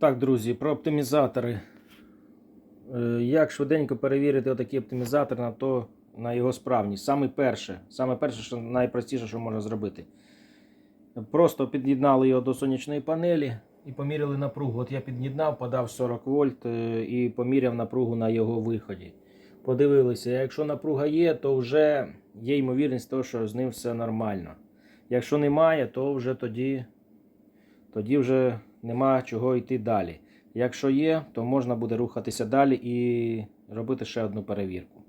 Так, друзі, про оптимізатори. Е, Як швиденько перевірити отакий оптимізатор на, то, на його справність? Саме перше, саме перше, що найпростіше, що можна зробити. Просто під'єднали його до сонячної панелі і поміряли напругу. От я під'єднав, подав 40 вольт е, і поміряв напругу на його виході. Подивилися, якщо напруга є, то вже є ймовірність того, що з ним все нормально. Якщо немає, то вже тоді, тоді вже нема чого йти далі. Якщо є, то можна буде рухатися далі і робити ще одну перевірку.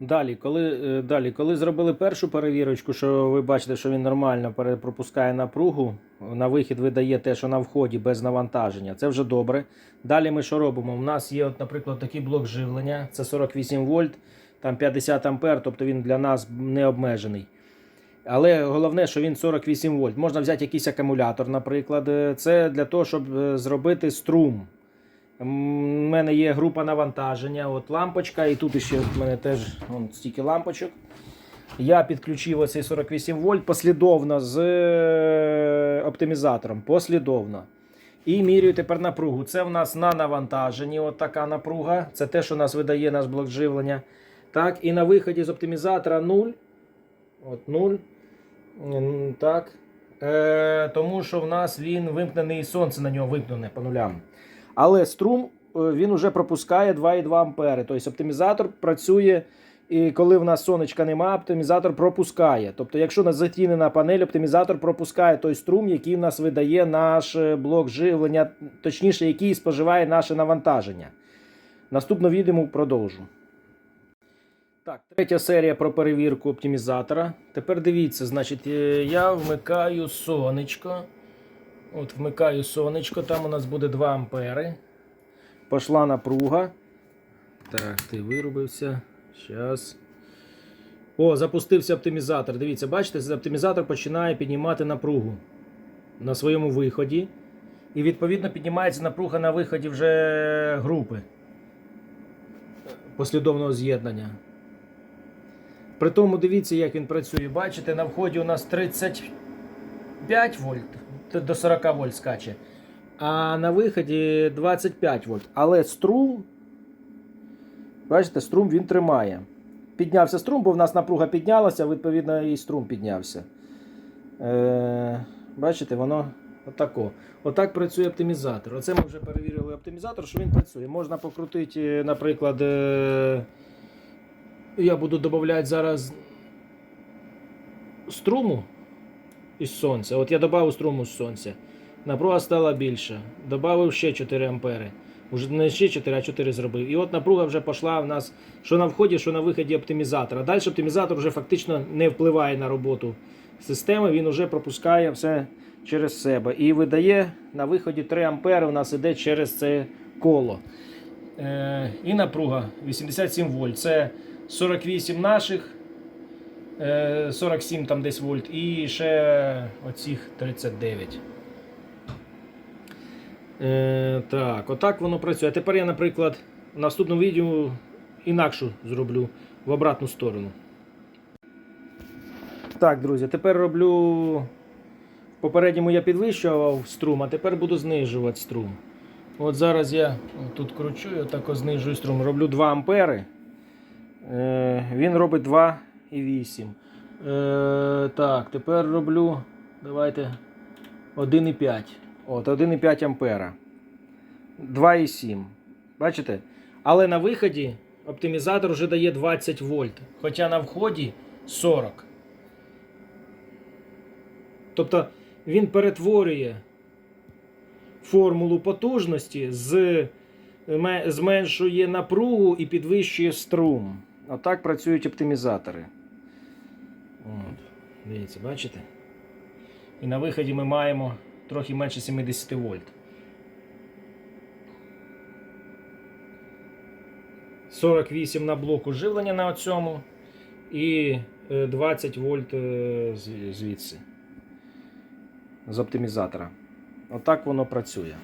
Далі, коли, е, далі, коли зробили першу перевірочку, що ви бачите, що він нормально пропускає напругу, на вихід видає те, що на вході без навантаження, це вже добре. Далі ми що робимо? У нас є, от, наприклад, такий блок живлення, це 48 вольт, там 50 ампер, тобто він для нас не обмежений. Але головне, що він 48 вольт. Можна взяти якийсь акумулятор, наприклад. Е, Це для того, щоб е, зробити струм. У мене є група навантаження, от лампочка, і тут ще в мене теж вон, стільки лампочок. Я підключив оцей 48 вольт послідовно з е, оптимізатором. Послідовно. І міряю тепер напругу. Це в нас на навантаженні. От така напруга. Це те, що нас видає наш блок живлення. Так, і на виході з оптимізатора 0. От 0. М, Так. Е, тому що в нас він вимкнений і сонце на нього вимкнене по нулям. Але струм е, він вже пропускає 2,2 ампери. Тобто оптимізатор працює, і коли в нас сонечка немає, оптимізатор пропускає. Тобто, якщо нас затінена панель, оптимізатор пропускає той струм, який в нас видає наш е, блок живлення, точніше, який споживає наше навантаження. Наступне відео продовжу. Так, третя серія про перевірку оптимізатора. Тепер дивіться, значить, е, я вмикаю сонечко. От вмикаю сонечко, там у нас буде 2 ампери. Пошла напруга. Так, ти вирубився. Зараз. О, запустився оптимізатор. Дивіться, бачите, оптимізатор починає піднімати напругу на своєму виході. І відповідно піднімається напруга на виході вже групи послідовного з'єднання. При тому дивіться, як він працює. Бачите, на вході у нас 35 вольт до 40 вольт скаче. А на виході 25 вольт. Але струм, бачите, струм він тримає. Піднявся струм, бо в нас напруга піднялася, відповідно, і струм піднявся. Е, бачите, воно отако. Отак працює оптимізатор. Оце ми вже перевірили оптимізатор, що він працює. Можна покрутити, е, наприклад. Я буду додавати зараз струму із сонця. От я додав струму з сонця. Напруга стала більша. Добавив ще 4 ампери. Уже не ще 4, а 4 зробив. І от напруга вже пішла в нас що на вході, що на виході оптимізатора. Далі оптимізатор вже фактично не впливає на роботу системи, він вже пропускає все через себе. І видає на виході 3 ампери у нас іде через це коло. Е, і напруга 87 вольт. Це 48 наших, е, 47 там десь вольт і ще оцих 39. Е, так, отак воно працює. А тепер я, наприклад, в наступному відео інакшу зроблю в обратну сторону. Так, друзі, тепер роблю. В попередньому я підвищував струм, а тепер буду знижувати струм. От зараз я тут кручу і отако знижую струм. Роблю 2 ампери. Е, він робить 2,8. Е, так, тепер роблю. Давайте 1,5. От, 1,5 ампера. 2,7. Бачите? Але на виході оптимізатор вже дає 20 вольт. Хоча на вході 40. Тобто він перетворює формулу потужності з зменшує напругу і підвищує струм. Отак працюють оптимізатори. От. Дивіться, бачите? І на виході ми маємо трохи менше 70 вольт. 48 на блоку живлення на цьому і е, 20 вольт е, звідси з оптимізатора. Отак воно працює.